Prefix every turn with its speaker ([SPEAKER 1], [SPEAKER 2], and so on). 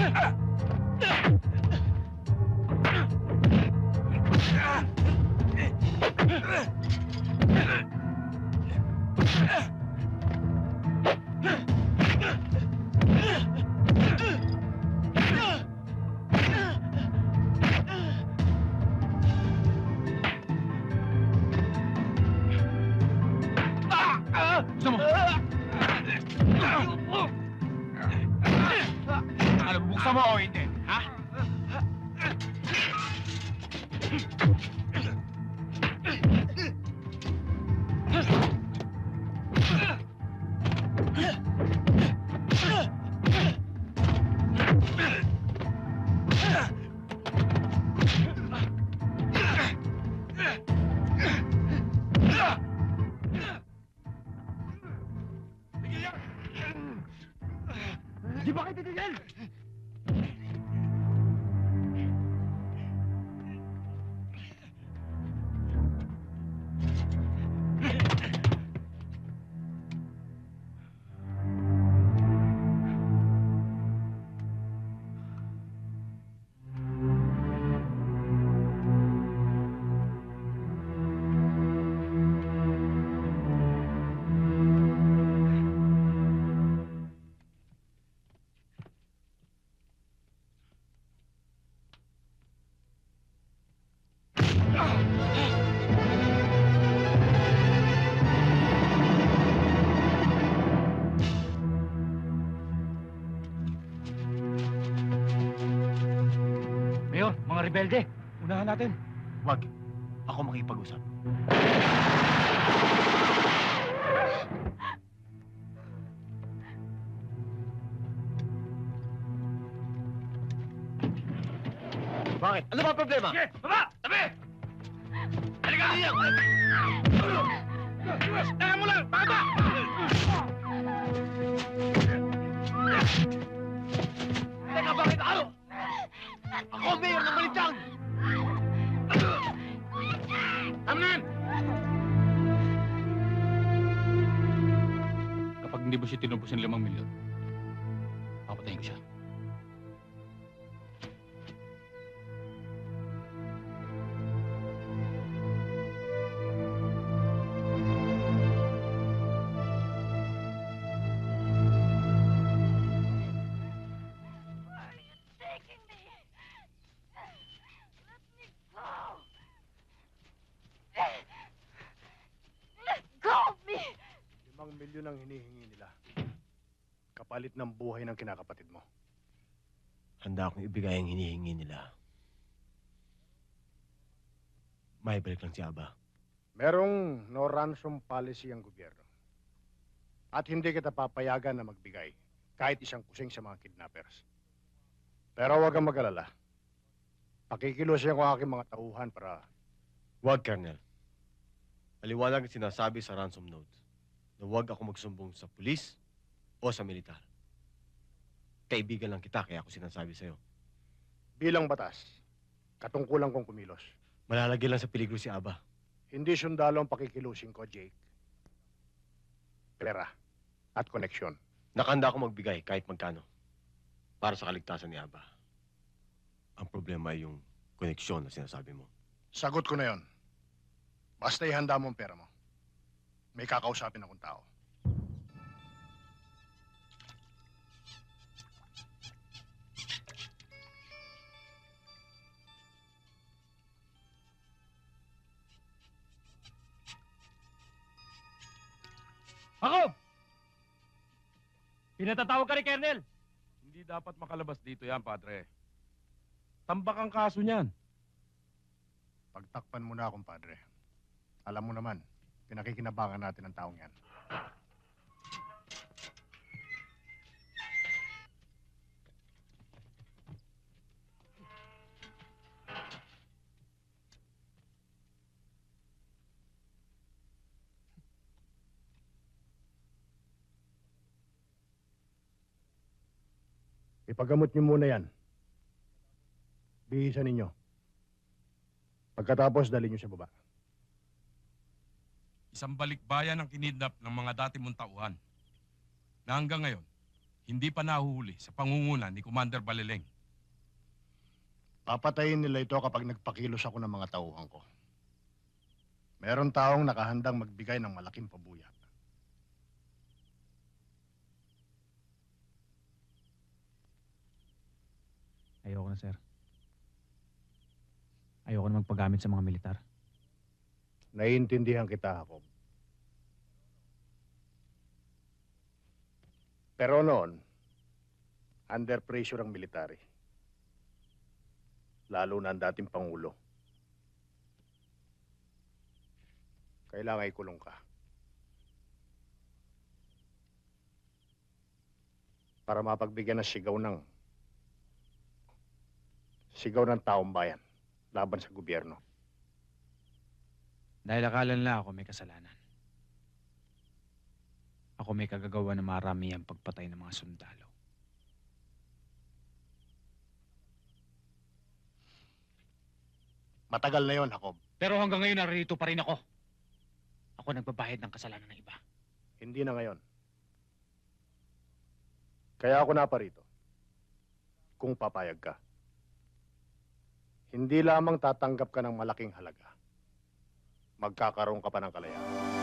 [SPEAKER 1] Gusto Buksan mo o hindi? Ha? Di ba kayo titigil? Mga rebelde, unahan natin.
[SPEAKER 2] Wag. Ako makipag-usap. Bakit? Ano ba problema?
[SPEAKER 1] Sige, baba! Tabi! Halika! Tahan mo lang! Baba!
[SPEAKER 2] Teka, bakit ako? Ako ang mayor ng Balitang!
[SPEAKER 1] Yan! Kapag hindi mo siya tinubos ng limang milyon,
[SPEAKER 3] milyon ang hinihingi nila. Kapalit ng buhay ng kinakapatid mo.
[SPEAKER 2] Handa akong ibigay ang hinihingi nila. May balik lang si Aba.
[SPEAKER 3] Merong no ransom policy ang gobyerno. At hindi kita papayagan na magbigay kahit isang kusing sa mga kidnappers. Pero huwag kang mag-alala. Pakikilusin ko aking mga tauhan para
[SPEAKER 2] Huwag, Colonel. Maliwanag ang sinasabi sa ransom note na huwag ako magsumbong sa pulis o sa militar. Kaibigan lang kita kaya ako sinasabi sa'yo.
[SPEAKER 3] bilang batas, katungkulan kong kumilos.
[SPEAKER 2] Malalagay lang sa peligro si Aba.
[SPEAKER 3] Hindi sundalo ang pakikilusin ko, Jake. Pera at koneksyon.
[SPEAKER 2] Nakanda ako magbigay kahit magkano para sa kaligtasan ni Aba. Ang problema ay yung koneksyon na sinasabi mo.
[SPEAKER 3] Sagot ko na yon. Basta ihanda mo ang pera mo. May kakausapin akong tao.
[SPEAKER 1] Ako! Pinatatawag ka ni Kernel!
[SPEAKER 4] Hindi dapat makalabas dito yan, Padre. Tambak ang kaso niyan.
[SPEAKER 3] Pagtakpan mo na, kumpadre. Alam mo naman, pinakikinabangan natin ang taong yan. Ipagamot niyo muna yan. Bihisan ninyo. Pagkatapos, dali niyo sa baba.
[SPEAKER 4] Isang balikbayan ang kinidnap ng mga dati mong tauhan. Na hanggang ngayon, hindi pa nahuhuli sa pangunguna ni Commander Balileng.
[SPEAKER 3] Papatayin nila ito kapag nagpakilos ako ng mga tauhan ko. Meron taong nakahandang magbigay ng malaking pabuya.
[SPEAKER 5] Ayoko na, sir. Ayoko na magpagamit sa mga militar.
[SPEAKER 3] Naiintindihan kita, Jacob. Pero noon, under pressure ang military. Lalo na ang dating Pangulo. Kailangan ikulong ka. Para mapagbigyan ng sigaw ng sigaw ng taong bayan laban sa gobyerno.
[SPEAKER 5] Dahil akala nila ako may kasalanan. Ako may kagagawa ng marami ang pagpatay ng mga sundalo.
[SPEAKER 3] Matagal na yon, Jacob.
[SPEAKER 5] Pero hanggang ngayon narito pa rin ako. Ako nagbabayad ng kasalanan ng iba.
[SPEAKER 3] Hindi na ngayon. Kaya ako naparito. Kung papayag ka. Hindi lamang tatanggap ka ng malaking halaga. Magkakaroon ka pa ng kalayaan.